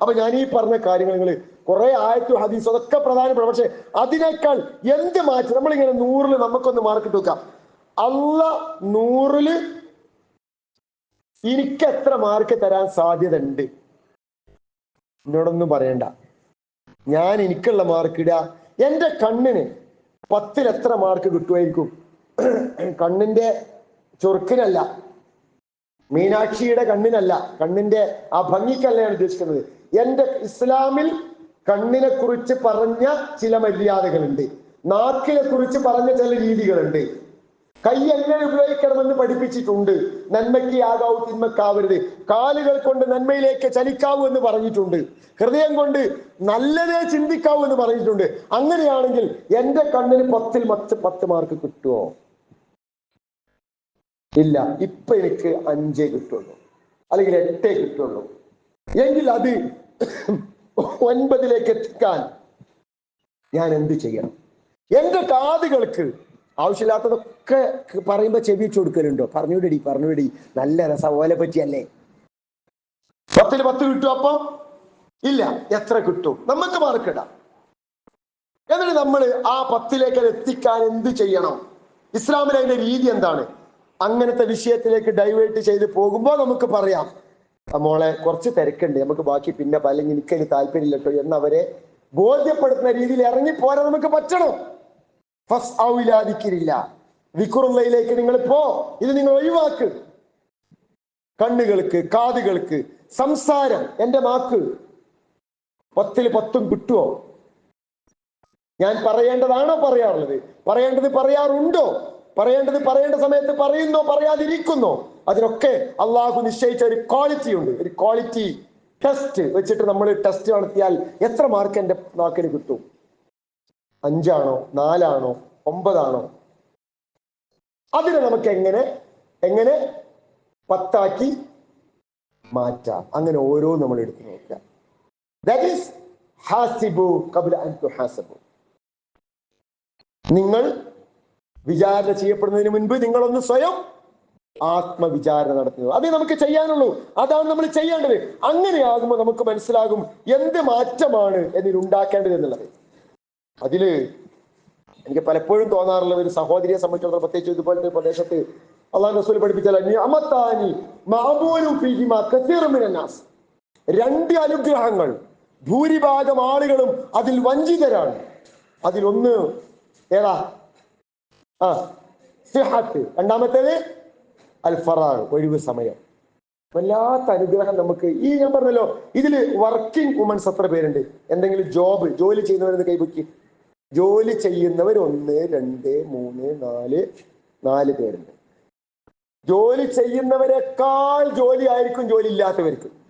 അപ്പൊ ഞാൻ ഈ പറഞ്ഞ കാര്യങ്ങൾ കുറെ ആയത്തു ഹദീസ് അതൊക്കെ പ്രധാനപ്പെട്ട പക്ഷെ അതിനേക്കാൾ എന്ത് മാറ്റി? നമ്മളിങ്ങനെ നൂറിൽ നമുക്കൊന്ന് മാർക്കിട്ട് വെക്കാം അല്ല നൂറിൽ എനിക്ക് എത്ര മാർക്ക് തരാൻ സാധ്യത ഉണ്ട് എന്നോടൊന്നും പറയണ്ട. ഞാൻ എനിക്കുള്ള മാർക്ക് ഇടുക എന്റെ കണ്ണിന് പത്തിൽ എത്ര മാർക്ക് കിട്ടുമായിരിക്കും? കണ്ണിന്റെ ചൊറുക്കിനല്ല. മീനാക്ഷിയുടെ കണ്ണിനല്ല കണ്ണിന്റെ ആ ഭംഗിക്കല്ല ഞാൻ ഉദ്ദേശിക്കുന്നത്. എന്റെ ഇസ്ലാമിൽ കണ്ണിനെ കുറിച്ച് പറഞ്ഞ ചില മര്യാദകളുണ്ട്. നാക്കിനെ കുറിച്ച് പറഞ്ഞ ചില രീതികളുണ്ട്. കൈ എങ്ങനെ ഉപയോഗിക്കണമെന്ന് പഠിപ്പിച്ചിട്ടുണ്ട്. നന്മയ്ക്ക് ആകാവൂ തിന്മക്കാവരുത് കാലുകൾ കൊണ്ട് നന്മയിലേക്ക് ചലിക്കാവൂ എന്ന് പറഞ്ഞിട്ടുണ്ട്. ഹൃദയം കൊണ്ട് നല്ലതേ ചിന്തിക്കാവൂ എന്ന് പറഞ്ഞിട്ടുണ്ട്. അങ്ങനെയാണെങ്കിൽ എന്റെ കണ്ണിന് പത്തിൽ പത്ത് പത്ത് മാർക്ക് കിട്ടുമോ ഇല്ല ഇപ്പൊ എനിക്ക് അഞ്ചേ കിട്ടുള്ളൂ. അല്ലെങ്കിൽ എട്ടേ കിട്ടുള്ളൂ. എങ്കിൽ അത് ഒൻപതിലേക്ക് എത്തിക്കാൻ ഞാൻ എന്ത് ചെയ്യണം? എന്റെ കാതുകൾക്ക് ആവശ്യമില്ലാത്തതൊക്കെ പറയുമ്പോ ചെവി വെച്ച് കൊടുക്കലുണ്ടോ? പറഞ്ഞുവിടി പറഞ്ഞുവിടി നല്ല രസം ഓലെ പറ്റിയല്ലേ? പത്തിന് പത്ത് കിട്ടും അപ്പൊ? ഇല്ല എത്ര കിട്ടും? നമുക്ക് മാർക്കിടാം എന്നിട്ട് നമ്മൾ ആ പത്തിലേക്ക് എത്തിക്കാൻ എന്ത് ചെയ്യണം? ഇസ്ലാമിലെ അതിന്റെ രീതി എന്താണ്? അങ്ങനത്തെ വിഷയത്തിലേക്ക് ഡൈവേർട്ട് ചെയ്ത് പോകുമ്പോൾ നമുക്ക് പറയാം. "ആ മോളെ കുറച്ച് തിരക്കുണ്ട്. നമുക്ക് ബാക്കി പിന്നെ അല്ലെങ്കിൽ എനിക്കതിന് താല്പര്യമില്ല കേട്ടോ എന്നവരെ ബോധ്യപ്പെടുത്തുന്ന രീതിയിൽ ഇറങ്ങി പോരാ നമുക്ക് പറ്റണം? ഫസ് ഔലാദിക്കില്ല വിക്കുറുള്ളയിലേക്ക് നിങ്ങൾ പോ. ഇത് നിങ്ങൾ ഒഴിവാക്ക്. കണ്ണുകൾക്ക് കാതുകൾക്ക് സംസാരം എന്റെ മാക്ക് പത്തിൽ പത്തും കിട്ടുമോ ഞാൻ പറയേണ്ടതാണോ പറയാറുള്ളത്? പറയേണ്ടത് പറയാറുണ്ടോ? പറയേണ്ടത് പറയേണ്ട സമയത്ത് പറയുന്നോ പറയാതിരിക്കുന്നോ. അതിനൊക്കെ അള്ളാഹു നിശ്ചയിച്ച ഒരു ക്വാളിറ്റി ഉണ്ട്. ഒരു ക്വാളിറ്റി ടെസ്റ്റ് വെച്ചിട്ട് നമ്മൾ ടെസ്റ്റ് നടത്തിയാൽ എത്ര മാർക്ക് എന്റെ നാക്കിന് കിട്ടും? അഞ്ചാണോ? നാലാണോ? ഒമ്പതാണോ? അതിനെ നമുക്ക് എങ്ങനെ എങ്ങനെ പത്താക്കി മാറ്റാം? അങ്ങനെ ഓരോ നമ്മൾ എടുത്തു നോക്കാം ദാറ്റ് ഈസ് ഹാസിബു അൻ നിങ്ങൾ വിചാരണ ചെയ്യപ്പെടുന്നതിന് മുൻപ് നിങ്ങളൊന്ന് സ്വയം ആത്മവിചാരണ നടത്തുന്നത് അതേ നമുക്ക് ചെയ്യാനുള്ളൂ. അതാണ് നമ്മൾ ചെയ്യേണ്ടത്. അങ്ങനെയാകുമ്പോൾ നമുക്ക് മനസ്സിലാകും എന്ത് മാറ്റമാണ് എന്നിൽ ഉണ്ടാക്കേണ്ടത് എന്നുള്ളത്. അതിൽ എനിക്ക് പലപ്പോഴും തോന്നാറുള്ള ഒരു സഹോദരിയെ സംബന്ധിച്ചിടത്തോളം പ്രത്യേകിച്ച് ഇതുപോലത്തെ പ്രദേശത്ത് അള്ളാഹു റസൂൽ പഠിപ്പിച്ചാൽ. രണ്ട് അനുഗ്രഹങ്ങൾ ഭൂരിഭാഗം ആളുകളും അതിൽ വഞ്ചിതരാണ്. അതിലൊന്ന് ഏതാ? സിഹത്ത്. രണ്ടാമത്തേത് അൽ ഫറാഗ് ഒഴിവ് സമയം. വല്ലാത്ത അനുഗ്രഹം നമുക്ക് ഈ ഞാൻ പറഞ്ഞല്ലോ ഇതിൽ വർക്കിംഗ് വുമൻസ് എത്ര പേരുണ്ട്? എന്തെങ്കിലും ജോബ് ജോലി ചെയ്യുന്നവരെന്ന് കൈപൊക്കി. ജോലി ചെയ്യുന്നവർ ഒന്ന് രണ്ട് മൂന്ന് നാല് നാല് പേരുണ്ട്. ജോലി ചെയ്യുന്നവരെക്കാൾ ജോലി ആയിരിക്കും ജോലി ഇല്ലാത്തവർക്ക്.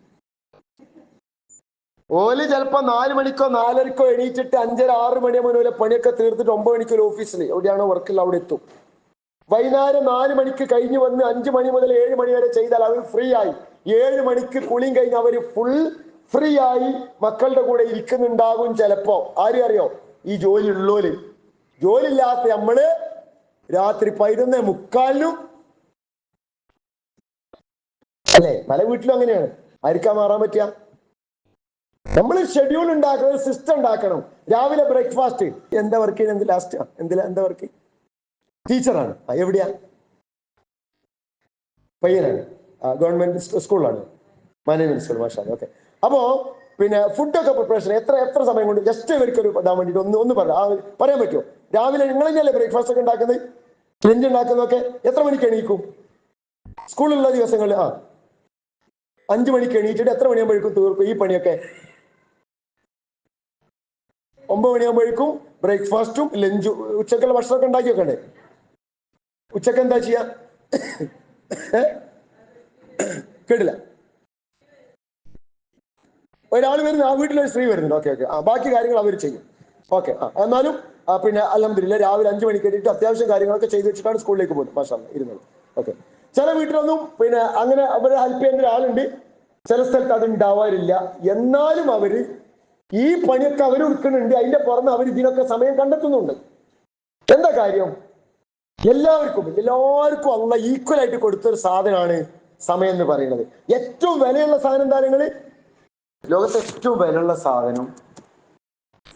ഓൽ ചിലപ്പോ നാല് മണിക്കോ നാലരക്കോ എണീറ്റിട്ട് അഞ്ചര ആറ് മണിയാകുമ്പോൾ ഓലെ പണിയൊക്കെ തീർത്തിട്ട് ഒമ്പത് മണിക്ക് ഒരു ഓഫീസിൽ എവിടെയാണോ വർക്കിൽ അവിടെ എത്തും. വൈകുന്നേരം നാല് മണിക്ക് കഴിഞ്ഞ് വന്ന് അഞ്ച് മണി മുതൽ ഏഴ് മണി വരെ ചെയ്താൽ അവർ ഫ്രീ ആയി. ഏഴ് മണിക്ക് കുളിയും കഴിഞ്ഞ് അവർ ഫുൾ ഫ്രീ ആയി മക്കളുടെ കൂടെ ഇരിക്കുന്നുണ്ടാകും ചിലപ്പോ. ആരും അറിയോ? ഈ ജോലി ഉള്ളോൽ. ജോലി ഇല്ലാത്ത നമ്മൾ രാത്രി പതിനൊന്ന് മുക്കാലിനും അല്ലേ? പല വീട്ടിലും അങ്ങനെയാണ്. ആർക്കാ മാറാൻ പറ്റുക? നമ്മൾ ഷെഡ്യൂൾ ഉണ്ടാക്കണം സിസ്റ്റം ഉണ്ടാക്കണം. രാവിലെ ബ്രേക്ക്ഫാസ്റ്റ് എന്താ വർക്ക് ചെയ്യുന്നത്? എന്ത് ലാസ്റ്റ് എന്തിലാ എന്താ വർക്ക് ടീച്ചറാണ്. എവിടെയാ? പയ്യനാണ്. ഗവൺമെന്റ് സ്കൂളാണ് മാനേജ്മെന്റ് സ്കൂൾ മാഷാ ഓക്കെ. അപ്പോ പിന്നെ ഫുഡൊക്കെ പ്രിപ്പറേഷൻ എത്ര എത്ര സമയം കൊണ്ട് ജസ്റ്റ് ഇവർക്ക് ഒരു ഇടാൻ വേണ്ടിട്ട് ഒന്ന് ഒന്ന് പറയാം പറയാൻ പറ്റുമോ രാവിലെ നിങ്ങൾ തന്നെയല്ലേ ബ്രേക്ക്ഫാസ്റ്റ് ഒക്കെ ഉണ്ടാക്കുന്നത്? ലഞ്ച് ഉണ്ടാക്കുന്നതൊക്കെ എത്ര മണിക്ക് എണീക്കും? സ്കൂളിലുള്ള ദിവസങ്ങളിൽ ആ. അഞ്ചു മണിക്ക് എണീറ്റിട്ട് എത്ര മണിയാകുമ്പോഴേക്കും തീർക്കും ഈ പണിയൊക്കെ? ഒമ്പത് മണിയാകുമ്പോഴേക്കും ബ്രേക്ക്ഫാസ്റ്റും ലഞ്ചും. ഉച്ചക്കുള്ള ഭക്ഷണമൊക്കെ ഉണ്ടാക്കി വെക്കണ്ടേ? ഉച്ചയ്ക്ക് എന്താ ചെയ്യാ? കേട്ടില്ല. ഒരാൾ വരുന്നു. ആ വീട്ടിലൊരു സ്ത്രീ വരുന്നുണ്ട്. Okay okay. ആ ബാക്കി കാര്യങ്ങൾ അവർ ചെയ്യും. ഓക്കെ ആ എന്നാലും പിന്നെ അലഹമില്ല രാവിലെ അഞ്ചു മണി എണീറ്റ് അത്യാവശ്യം കാര്യങ്ങളൊക്കെ ചെയ്ത് വെച്ചിട്ടാണ് സ്കൂളിലേക്ക് പോകുന്നത്. മാഷാ ഇരുന്നത്. ഓക്കെ. ചില വീട്ടിലൊന്നും പിന്നെ അങ്ങനെ അവരെ ഹെൽപ്പ് ചെയ്യുന്ന ഒരാളുണ്ട്. ചില സ്ഥലത്ത് അത് ഉണ്ടാവാറില്ല. എന്നാലും അവർ ഈ പണിയൊക്കെ അവർ ഒരുക്കുന്നുണ്ട്. അതിന്റെ പുറമെ അവർ ഇതിനൊക്കെ സമയം കണ്ടെത്തുന്നുണ്ട്. എന്താ കാര്യം? എല്ലാവർക്കും എല്ലാവർക്കും അള്ള ഈക്വൽ ആയിട്ട് കൊടുത്തൊരു സാധനമാണ് സമയം എന്ന് പറയുന്നത്. ഏറ്റവും വിലയുള്ള സാധനം എന്താ ലോകത്തെ ഏറ്റവും വിലയുള്ള സാധനം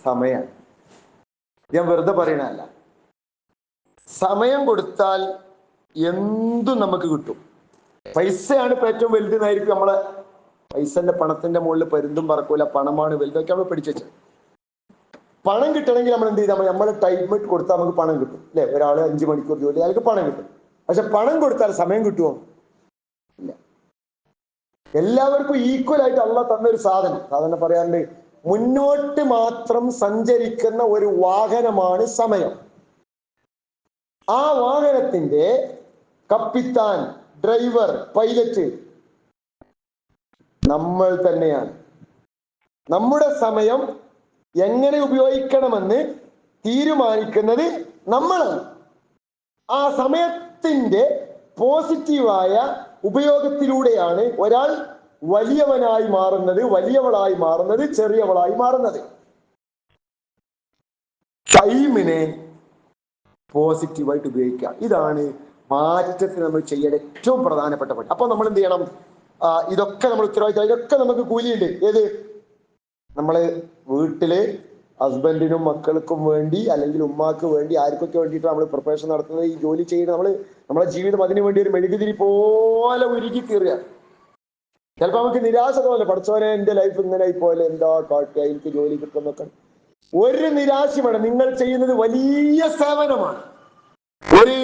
സമയമാണ് ഞാൻ വെറുതെ പറയണല്ല സമയം കൊടുത്താൽ എന്തും നമുക്ക് കിട്ടും. പൈസയാണ് ഇപ്പൊ ഏറ്റവും വലുതെന്നായിരിക്കും നമ്മളെ പൈസന്റെ പണത്തിന്റെ മുകളിൽ പരുന്തും പറക്കൂല പണമാണ് വലുതൊക്കെ നമ്മൾ പിടിച്ചു വെച്ചത് പണം കിട്ടണമെങ്കിൽ നമ്മൾ എന്ത് ചെയ്താൽ നമ്മളെ ടൈം ഇട്ട് കൊടുത്താൽ നമുക്ക് പണം കിട്ടും. അല്ലെ? ഒരാൾ അഞ്ച് മണിക്കൂർ ജോലി അയാൾക്ക് പണം കിട്ടും. പക്ഷെ പണം കൊടുത്താൽ സമയം കിട്ടുമോ ഇല്ല. എല്ലാവർക്കും ഈക്വൽ ആയിട്ട് അള്ള തന്ന ഒരു സാധനം. സാധാരണ പറയാറുണ്ട് മുന്നോട്ട് മാത്രം സഞ്ചരിക്കുന്ന ഒരു വാഹനമാണ് സമയം. ആ വാഹനത്തിന്റെ കപ്പിത്താൻ ഡ്രൈവർ പൈലറ്റ് നമ്മൾ തന്നെയാണ്. നമ്മുടെ സമയം എങ്ങനെ ഉപയോഗിക്കണമെന്ന് തീരുമാനിക്കുന്നത് നമ്മളാണ്. ആ സമയത്തിന്റെ പോസിറ്റീവായ ഉപയോഗത്തിലൂടെയാണ് ഒരാൾ വലിയവനായി മാറുന്നത് വലിയവളായി മാറുന്നത് ചെറിയവളായി മാറുന്നത്. ടൈമിനെ പോസിറ്റീവായിട്ട് ഉപയോഗിക്കുക. ഇതാണ് മാറ്റത്തിന് നമ്മൾ ചെയ്യേണ്ട ഏറ്റവും പ്രധാനപ്പെട്ട പണി. അപ്പൊ നമ്മൾ എന്ത് ചെയ്യണം? ഇതൊക്കെ നമ്മൾ ഉത്തരവാദിത്തം. ഇതൊക്കെ നമുക്ക് കൂലിയുണ്ട്. ഏത്? നമ്മൾ വീട്ടിലെ ഹസ്ബൻഡിനും മക്കൾക്കും വേണ്ടി അല്ലെങ്കിൽ ഉമ്മാക്ക് വേണ്ടി ആർക്കൊക്കെ വേണ്ടിയിട്ട് നമ്മൾ പ്രിപ്പറേഷൻ നടത്തുന്നത്. ഈ ജോലി ചെയ്യുന്നത് നമ്മൾ നമ്മളെ ജീവിതം അതിനു വേണ്ടി ഒരു മെഴുകുതിരി പോലെ ഉരുകി കീറുക. ചിലപ്പോൾ നമുക്ക് നിരാശ തോന്നില്ല പഠിച്ചവനെ എന്റെ ലൈഫ് ഇങ്ങനെ പോലെ എന്താ കാട്ടുക? എനിക്ക് ജോലി കിട്ടുന്നൊക്കെ ഒരു നിരാശയുമാണ് നിങ്ങൾ ചെയ്യുന്നത് വലിയ സേവനമാണ്. ഒരു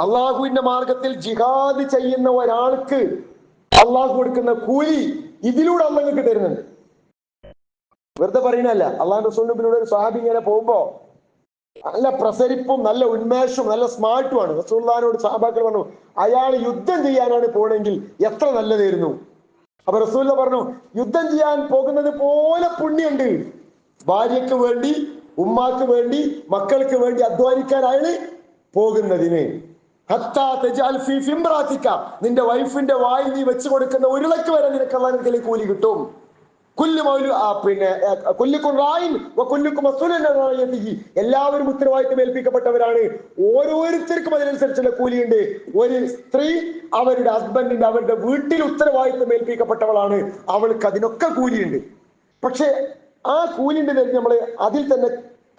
അള്ളാഹുവിന്റെ മാർഗത്തിൽ ജിഹാദ് ചെയ്യുന്ന ഒരാൾക്ക് അള്ളാഹു കൊടുക്കുന്ന കൂലി ഇതിലൂടെ അള്ളങ്ങൾക്ക് തരുന്നുണ്ട്. വെറുതെ പറയണല്ല അള്ളാഹു റസൂലിനൂടെ ഒരു സാഹബി ഇങ്ങനെ പോകുമ്പോ നല്ല പ്രസരിപ്പും നല്ല ഉന്മേഷവും നല്ല സ്മാർട്ടുമാണ്. റസൂല്ലാനോട് സാഹാബാക്കൾ പറഞ്ഞു അയാൾ യുദ്ധം ചെയ്യാനാണ് പോണെങ്കിൽ എത്ര നല്ലതായിരുന്നു അപ്പൊ റസൂല്ല പറഞ്ഞു യുദ്ധം ചെയ്യാൻ പോകുന്നത് പോലെ പുണ്യുണ്ട് ഭാര്യക്ക് വേണ്ടി ഉമ്മാക്ക് വേണ്ടി മക്കൾക്ക് വേണ്ടി അധ്വാനിക്കാനാണ് പോകുന്നതിന്. നിന്റെ വൈഫിന്റെ വായിൽ നീ വെച്ചു കൊടുക്കുന്ന ഉരുളക്ക് വരെ നിനക്ക് അള്ളാഹുവിന്റെ കൂലി കിട്ടും. പിന്നെ എല്ലാവരും ഉത്തരവാദിത്തം ഏൽപ്പിക്കപ്പെട്ടവരാണ്. ഓരോരുത്തർക്കും അതിനനുസരിച്ചുള്ള കൂലിയുണ്ട്. ഒരു സ്ത്രീ അവരുടെ ഹസ്ബൻഡിന്റെ അവരുടെ വീട്ടിൽ ഉത്തരവാദിത്തം ഏൽപ്പിക്കപ്പെട്ടവളാണ്. അവൾക്ക് അതിനൊക്കെ കൂലിയുണ്ട്. പക്ഷെ ആ കൂലിന്റെ പേരിൽ നമ്മൾ അതിൽ തന്നെ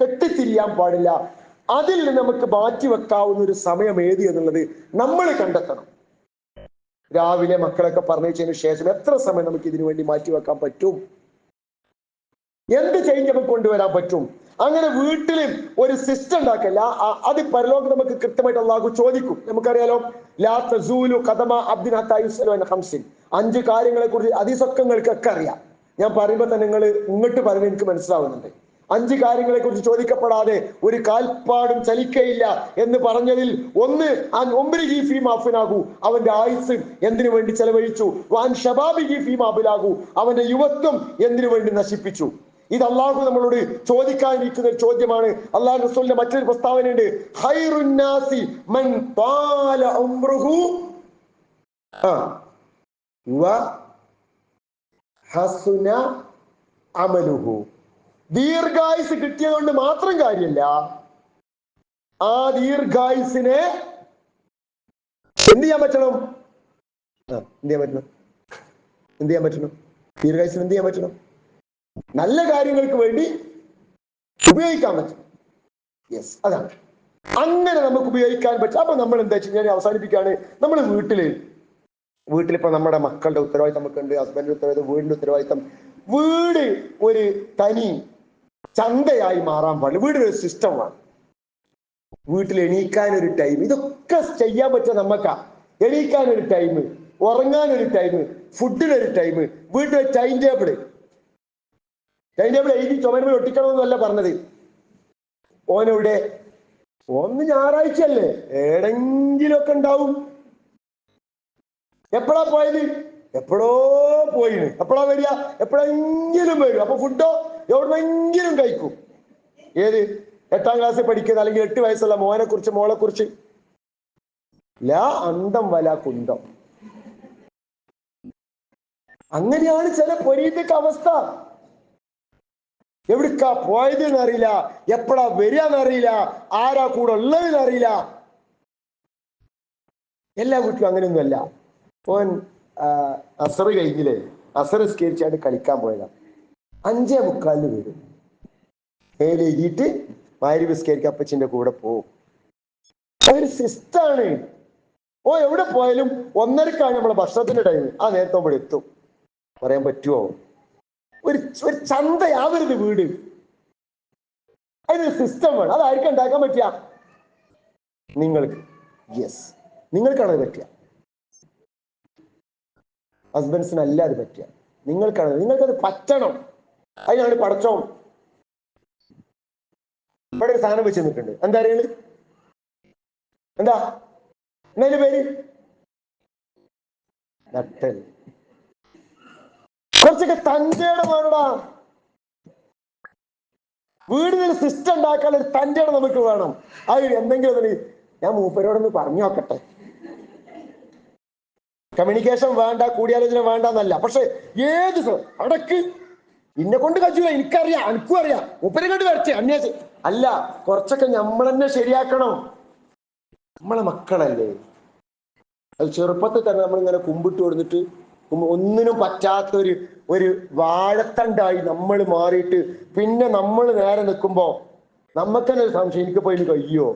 കെട്ടിത്തിരിയാൻ പാടില്ല. അതിൽ നമുക്ക് മാറ്റി വെക്കാവുന്ന ഒരു സമയം ഏത് എന്നുള്ളത് നമ്മൾ കണ്ടെത്തണം. രാവിലെ മക്കളൊക്കെ പറഞ്ഞതിന് ശേഷം എത്ര സമയം നമുക്ക് ഇതിനു വേണ്ടി മാറ്റി വെക്കാൻ പറ്റും? എന്ത് ചേഞ്ച് നമുക്ക് കൊണ്ടുവരാൻ പറ്റും? അങ്ങനെ വീട്ടിൽ ഒരു സിസ്റ്റം ഉണ്ടാക്കല്ല അത് പരലോകം നമുക്ക് കൃത്യമായിട്ട് അള്ളാഹു ചോദിക്കും. നമുക്കറിയാലോ ലാ തസൂലു കഥമ അബ്ദിൻ ഹംസിൻ അഞ്ച് കാര്യങ്ങളെ കുറിച്ച് അതിസൊക്കങ്ങൾക്കൊക്കെ അറിയാം. ഞാൻ പറയുമ്പോൾ തന്നെ നിങ്ങൾ ഇങ്ങോട്ട് പറയുന്നത് എനിക്ക് മനസ്സിലാവുന്നുണ്ട്. അഞ്ച് കാര്യങ്ങളെ കുറിച്ച് ചോദിക്കപ്പെടാതെ ഒരു കാൽപ്പാടും ചലിക്കയില്ല എന്ന് പറഞ്ഞതിൽ ഒന്ന് ഒമ്പത് മാഫിനാകൂ അവന്റെ ആയുസ് എന്തിനു വേണ്ടി ചെലവഴിച്ചു? വാൻ ഷബാബി മാഫിലാകൂ അവന്റെ യുവത്വം എന്തിനു വേണ്ടി നശിപ്പിച്ചു? ഇത് അള്ളാഹു നമ്മളോട് ചോദിക്കാനിരിക്കുന്ന ഒരു ചോദ്യമാണ്. അള്ളാഹു റസൂലിന്റെ മറ്റൊരു പ്രസ്താവനയുണ്ട്. ഹൈറുന്നാസി മൻ താല ഉംറുഹു ഹസുന അമലുഹു. ദീർഘായുസ് കിട്ടിയതുകൊണ്ട് മാത്രം കാര്യമില്ല. ആ ദീർഘായുസിനെ എന്ത് ചെയ്യാൻ പറ്റണം? എന്ത് ചെയ്യാൻ പറ്റണം? എന്ത് ചെയ്യാൻ പറ്റണം? ദീർഘായുസിന് എന്ത് ചെയ്യാൻ പറ്റണം? നല്ല കാര്യങ്ങൾക്ക് വേണ്ടി ഉപയോഗിക്കാൻ പറ്റും യെസ് അതാണ്. അങ്ങനെ നമുക്ക് ഉപയോഗിക്കാൻ പറ്റും. അപ്പൊ നമ്മൾ എന്താ വെച്ച് ഞാൻ അവസാനിപ്പിക്കുകയാണ്. നമ്മൾ വീട്ടിൽ വീട്ടിലിപ്പോ നമ്മുടെ മക്കളുടെ ഉത്തരവാദിത്തം നമുക്കുണ്ട് ഹസ്ബൻഡിന്റെ ഉത്തരവാദിത്തം വീടിന്റെ ഉത്തരവാദിത്തം. വീട് ഒരു തനി ചന്തയായി മാറാൻ പാടില്ല. വീട് ഒരു സിസ്റ്റമാണ് വീട്ടിൽ എണീക്കാൻ ഒരു ടൈം ഇതൊക്കെ ചെയ്യാൻ പറ്റുക നമുക്കാ എണീക്കാൻ ഒരു ടൈം ഉറങ്ങാൻ ഒരു ടൈം ഫുഡിനൊരു ടൈം വീട്ടിലെ ടൈം ടേബിൾ ടൈം ടേബിൾ എഴുതി ചുമരുമ്പോൾ ഒട്ടിക്കണമെന്നല്ല പറഞ്ഞത്. ഓനെവിടെ ഒന്ന് ഞായറാഴ്ചയല്ലേ? ഏടെങ്കിലൊക്കെ ഉണ്ടാവും. എപ്പോഴാ പോയത്? എപ്പോഴോ പോയിന്. എപ്പോഴാ വരിക? എപ്പോഴെങ്കിലും വരും. അപ്പൊ ഫുഡോ എവിടെന്നെങ്കിലും കഴിക്കും. ഏത്? എട്ടാം ക്ലാസ്സിൽ പഠിക്കുന്ന അല്ലെങ്കിൽ എട്ട് വയസ്സുള്ള മോനെ കുറിച്ച് മോളെ കുറിച്ച് ലാ അന്തം വല കുന്തം. അങ്ങനെയാണ് ചില പൊരീതക്ക അവസ്ഥ. എവിടുക്കാ പോയത് എന്നറിയില്ല എപ്പോഴാ വരിക എന്നറിയില്ല ആരാ കൂടെ ഉള്ളതെന്ന് അറിയില്ല എല്ലാ വീട്ടിലും അങ്ങനെയൊന്നുമല്ല. ഓൻ അസറ് കഴിഞ്ഞില്ലേ? അസറ് സ്കരിച്ചാണ്ട് കളിക്കാൻ പോയതാ. അഞ്ചേ മുക്കാലിന് വരും മേലെ എഴുതിയിട്ട് മാരി ബിസ്കരിക്ക് അപ്പച്ചിന്റെ കൂടെ പോവും. ഒരു സിസ്റ്റാണ്. ഓ എവിടെ പോയാലും ഒന്നരക്കാണ് നമ്മളെ ഭക്ഷണത്തിന്റെ ടൈം ആ നേരത്തെ അവിടെ എത്തും. പറയാൻ പറ്റുമോ ഒരു ഒരു ചന്തയാവരുത് വീട്. അതിനൊരു സിസ്റ്റം വേണം. അതായിരിക്കും ഉണ്ടാക്കാൻ പറ്റിയ? നിങ്ങൾക്ക്. യെസ് നിങ്ങൾക്കാണ് അത് പറ്റുക ഹസ്ബൻഡ്സിനല്ല അത് പറ്റുക നിങ്ങൾക്കാണ് നിങ്ങൾക്കത് പറ്റണം. അതിനാണ് പടച്ചോ ഇവിടെ ഒരു സാധനം വെച്ച് നിൽക്കുന്നുണ്ട്. എന്താ അറിയുന്നത് എന്താ? എന്നതിന്റെ പേര്? നട്ടൽ. കുറച്ചൊക്കെ തഞ്ചേടം വേണടാ. വീടിനൊരു സിസ്റ്റം ഉണ്ടാക്കാൻ ഒരു തഞ്ചേടം നമുക്ക് വേണം. അത് എന്തെങ്കിലും അതിന് ഞാൻ മൂപ്പരോടൊന്ന് പറഞ്ഞു നോക്കട്ടെ. കമ്മ്യൂണിക്കേഷൻ വേണ്ട കൂടിയാലോചന വേണ്ട എന്നല്ല. പക്ഷെ ഏത് അടക്ക് ഇന്നെ കൊണ്ട് കഴിയൂല എനിക്കറിയാം എനിക്കും അറിയാം. ഉപ്പനെ കണ്ട് വരച്ചേ അന്വേഷിച്ച്. അല്ല കുറച്ചൊക്കെ നമ്മൾ തന്നെ ശരിയാക്കണം. നമ്മളെ മക്കളല്ലേ? അത് ചെറുപ്പത്തിൽ തന്നെ നമ്മൾ ഇങ്ങനെ കുമ്പിട്ട് കൊടുത്തിട്ട് ഒന്നിനും പറ്റാത്ത ഒരു ഒരു വാഴത്തണ്ടായി നമ്മൾ മാറിയിട്ട് പിന്നെ നമ്മൾ നേരെ നിൽക്കുമ്പോ നമുക്ക് തന്നെ ഒരു സംശയം എനിക്ക് പോയി കഴിയോ?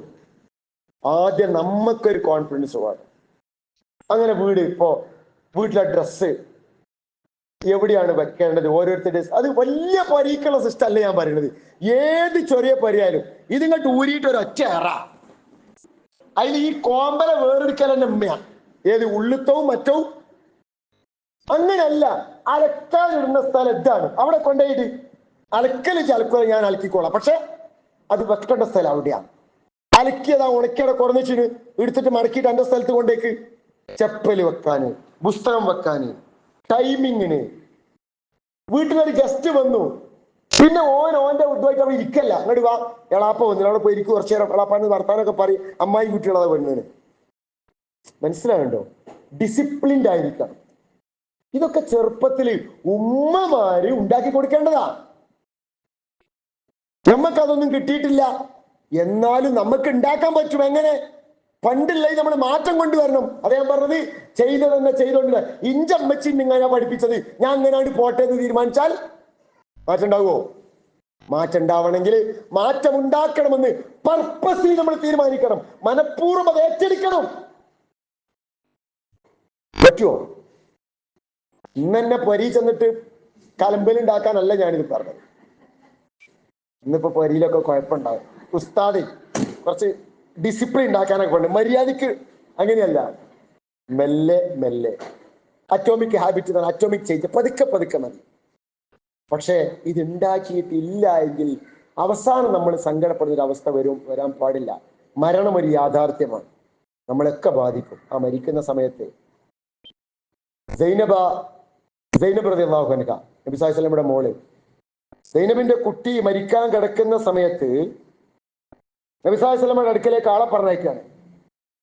ആദ്യം നമുക്കൊരു കോൺഫിഡൻസ് വേണം. അങ്ങനെ വീട് ഇപ്പോ വീട്ടിലെ ഡ്രസ്സ് എവിടെയാണ് വെക്കേണ്ടത് ഓരോരുത്തരുടെ അത് വലിയ പരീക്കുള്ള സിസ്റ്റം അല്ല ഞാൻ പറയുന്നത്. ഏത് ചെറിയ പരിയായാലും ഇതിങ്ങോട്ട് ഊരിയിട്ട് ഒരു ഒറ്റ ഏറ അതിൽ ഈ കോമ്പല വേറെടുക്കൽ തന്നെ ഉമ്മയാ. ഏത് ഉള്ളിത്തവും മറ്റവും? അങ്ങനെയല്ല. അലക്കാനിടുന്ന സ്ഥലം ഇതാണ്. അവിടെ കൊണ്ടുപോയിട്ട് അലക്കൽ ചലക്കുക ഞാൻ അലക്കിക്കോളാം. പക്ഷെ അത് വെക്കേണ്ട സ്ഥലം അവിടെയാണ് അലക്കിയതാ ഉണക്കിയുടെ കുറഞ്ഞിച്ചിന് എടുത്തിട്ട് മടക്കിയിട്ട് എന്റെ സ്ഥലത്ത് കൊണ്ടേക്ക് ചെപ്പൽ വെക്കാന് പുസ്തകം വെക്കാന്. ടൈമിങ്ങിന് വീട്ടിലൊരു ഗസ്റ്റ് വന്നു. പിന്നെ ഓൻ ഓന്റെ ഉദ്വായിട്ട് അവിടെ ഇരിക്കല്ല. അങ്ങോട്ട് വാ. എളാപ്പ വന്നില്ല. അവിടെ പോയി ഇരിക്കും. കുറച്ചു നേരം എളാപ്പാന്ന് വർത്താനൊക്കെ പറയും. അമ്മായി കുട്ടികളതാ വരുന്നതിന് മനസ്സിലാവുണ്ടോ ഡിസിപ്ലിൻഡ് ആയിരിക്കണം. ഇതൊക്കെ ചെറുപ്പത്തിൽ ഉമ്മമാര് ഉണ്ടാക്കി കൊടുക്കേണ്ടതാ. നമ്മക്കതൊന്നും കിട്ടിയിട്ടില്ല. എന്നാലും നമുക്ക് ഉണ്ടാക്കാൻ പറ്റും. എങ്ങനെ? പണ്ടുള്ള നമ്മൾ മാറ്റം കൊണ്ടുവരണം. അദ്ദേഹം പറഞ്ഞത് ചെയ്ത് തന്നെ ചെയ്തോണ്ട് ഇഞ്ചമ്മച്ചി നിങ്ങനെ പഠിപ്പിച്ചത്. ഞാൻ അങ്ങനെയാണ് പോട്ടെ എന്ന് തീരുമാനിച്ചാൽ മാറ്റം ഉണ്ടാവുമോ മാറ്റം ഉണ്ടാവണമെങ്കിൽ മാറ്റം ഉണ്ടാക്കണമെന്ന് പർപ്പസ്ലി നമ്മൾ തീരുമാനിക്കണം. മനഃപൂർവം അത് ഏറ്റെടുക്കണം. പറ്റുമോ ഇന്ന് തന്നെ പൊരി ചെന്നിട്ട് കലമ്പലുണ്ടാക്കാനല്ല ഞാനിത് പറഞ്ഞത്. ഇന്നിപ്പോ പൊരിയിലൊക്കെ കുഴപ്പമുണ്ടാവും. ഉസ്താദി കുറച്ച് ഡിസിപ്ലിൻ ഉണ്ടാക്കാനൊക്കെ ഉണ്ട്. മര്യാദയ്ക്ക് അങ്ങനെയല്ല. മെല്ലെ മെല്ലെ. അറ്റോമിക് ഹാബിറ്റ് തന്നെ അറ്റോമിക് ചേഞ്ച് പതുക്കെ പതുക്കെ മതി. പക്ഷേ ഇത് ഉണ്ടാക്കിയിട്ടില്ല എങ്കിൽ അവസാനം നമ്മൾ സങ്കടപ്പെടുന്ന ഒരു അവസ്ഥ വരും വരാൻ പാടില്ല. മരണം ഒരു യാഥാർത്ഥ്യമാണ്. നമ്മളൊക്കെ ബാധിക്കും. ആ മരിക്കുന്ന സമയത്ത്. സൈനബ സൈനബ് റതി അള്ളാഹു അൻഹ നബി സാഹി സ്വലമിയുടെ മോൾ. സൈനബിന്റെ കുട്ടി മരിക്കാൻ കിടക്കുന്ന സമയത്ത് നബി സാഹി സ്വലമയുടെ അടുക്കലേക്ക് ആളെ പറഞ്ഞയക്കാണ്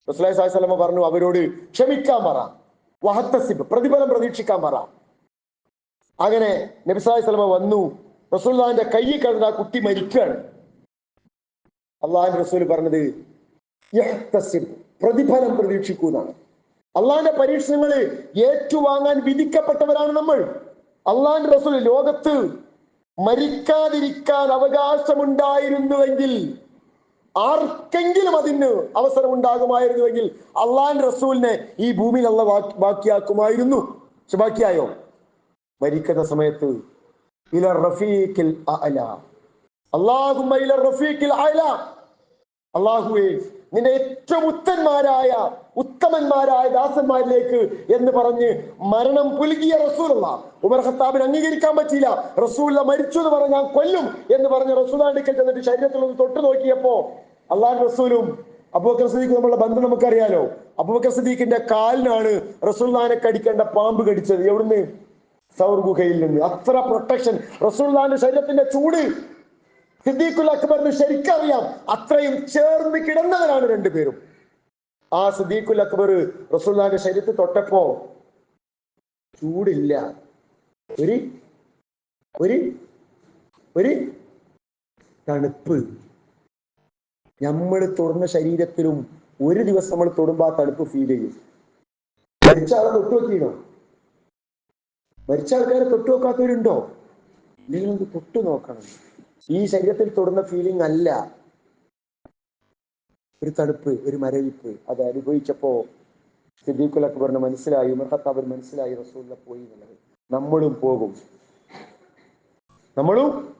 റസുലായി സായി സ്വലമ പറഞ്ഞു അവരോട് ക്ഷമിക്കാൻ പറ. വഹത്തസിബ് പ്രതിഫലം പ്രതീക്ഷിക്കാൻ പറ. അങ്ങനെ നബി സാഹി സ്വലമ വന്നു. റസൂൽദാന്റെ കയ്യിൽ കഴിഞ്ഞ ആ കുട്ടി മരിക്കുകയാണ്. അള്ളാഹിന്റെ റസൂൽ പറഞ്ഞത് പ്രതിഫലം പ്രതീക്ഷിക്കൂ എന്നാണ്. അള്ളാഹിന്റെ പരീക്ഷണങ്ങൾ ഏറ്റുവാങ്ങാൻ വിധിക്കപ്പെട്ടവരാണ് നമ്മൾ. അള്ളാഹിന്റെ റസൂൽ ലോകത്ത് മരിക്കാതിരിക്കാൻ അവകാശമുണ്ടായിരുന്നുവെങ്കിൽ ആർക്കെങ്കിലും അതിന് അവസരം ഉണ്ടാകുമായിരുന്നുവെങ്കിൽ അള്ളാഹിന്റെ റസൂലിനെ ഈ ഭൂമിയിൽ അള്ള ബാക്കി- ബാക്കിയാക്കുമായിരുന്നു. പക്ഷെ ബാക്കിയായോ? മരിക്കുന്ന സമയത്ത് ഇല റഫീഖിൽ അള്ളാഹുമ്മ ഇല റഫീഖിൽ അഅല. അള്ളാഹുവേ നിന്റെ ഏറ്റവും ഉത്തന്മാരായ ഉത്തമന്മാരായ ദാസന്മാരിലേക്ക് എന്ന് പറഞ്ഞ് മരണം പുലുകിയ റസൂലുള്ള ഉമർ ഖത്താബിന് അംഗീകരിക്കാൻ പറ്റിയില്ല. റസൂല മരിച്ചു എന്ന് പറഞ്ഞ് ഞാൻ കൊല്ലും എന്ന് പറഞ്ഞ് റസൂലാണ്ടിക്കൽ ചെന്നിട്ട് ശരീരത്തിൽ ഒന്ന് തൊട്ടു നോക്കിയപ്പോ അള്ളാഹ് റസൂലും അബൂബക്കർ സദീഖ് നമ്മളുടെ ബന്ധം നമുക്കറിയാലോ. അബൂബക്കർ സദീഖിന്റെ കാലിനാണ് റസൂൽദാനെ കടിക്കേണ്ട പാമ്പ് കടിച്ചത്. എവിടുന്ന്? സൗർ ഗുഹയിൽ നിന്ന്. അത്ര പ്രൊട്ടക്ഷൻ റസൂൽദാന്റെ ശരീരത്തിന്റെ ചൂട്. സിദ്ദീഖുൽ അക്ബറിന് ശരിക്കറിയാം. അത്രയും ചേർന്ന് കിടന്നവരാണ് രണ്ടുപേരും. ആ സിദ്ദീഖുൽ അക്ബർ റസൂല്ലാന്റെ ശരീരത്തിൽ തൊട്ടപ്പോ ചൂടില്ല. ഒരു ഒരു ഒരു തണുപ്പ്. നമ്മൾ തുറന്ന ശരീരത്തിലും ഒരു ദിവസം നമ്മൾ തൊടുമ്പോ ആ തണുപ്പ് ഫീൽ ചെയ്യും. മരിച്ച ആളെ തൊട്ടു നോക്കിയോ മരിച്ച ആൾക്കാരെ തൊട്ടു നോക്കാത്തവരുണ്ടോ? നിങ്ങൾ തൊട്ടു നോക്കണം. ഈ ശരീരത്തിൽ തൊടുന്ന ഫീലിംഗ് അല്ല. ഒരു തണുപ്പ് ഒരു മരവിപ്പ് അത് അനുഭവിച്ചപ്പോ സിദ്ദീഖുൽ അക്ബറിന് മനസ്സിലായി ഉമർ ഖത്താബിന് മനസ്സിലായി റസൂല്ല പോയി എന്നുള്ളത്. നമ്മളും പോകും. നമ്മളും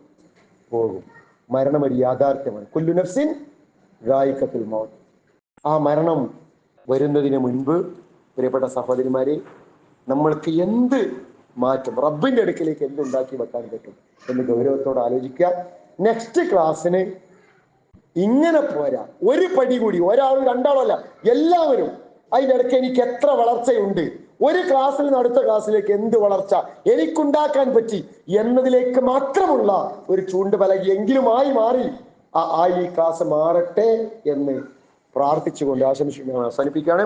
പോകും. മരണം ഒരു യാഥാർത്ഥ്യമാണ്. കുല്ലു നഫ്സിൻ ഗായിക്കത്തിൽ മൗത്ത്. ആ മരണം വരുന്നതിന് മുൻപ് പ്രിയപ്പെട്ട സഹോദരിമാരെ നമ്മൾക്ക് എന്ത് മാറ്റം റബ്ബിന്റെ അടുക്കിലേക്ക് എന്ത് ഉണ്ടാക്കി വെക്കാൻ പറ്റും എന്ന് ഗൗരവത്തോടെ ആലോചിക്കുക. നെക്സ്റ്റ് ക്ലാസ്സിന് ഇങ്ങനെ പോരാ. ഒരു പടി കൂടി ഒരാളും രണ്ടാളല്ല എല്ലാവരും. അതിന്റെ ഇടയ്ക്ക് എനിക്ക് എത്ര വളർച്ചയുണ്ട്. ഒരു ക്ലാസ്സിൽ നിന്ന് അടുത്ത ക്ലാസ്സിലേക്ക് എന്ത് വളർച്ച? എനിക്കുണ്ടാക്കാൻ പറ്റി എന്നതിലേക്ക് മാത്രമുള്ള ഒരു ചൂണ്ടുപലകി എങ്കിലുമായി മാറി. ആ ഈ ക്ലാസ് മാറട്ടെ എന്ന് പ്രാർത്ഥിച്ചുകൊണ്ട് ആശംസിക്കുന്നു. അവസാനിപ്പിക്കുകയാണ്.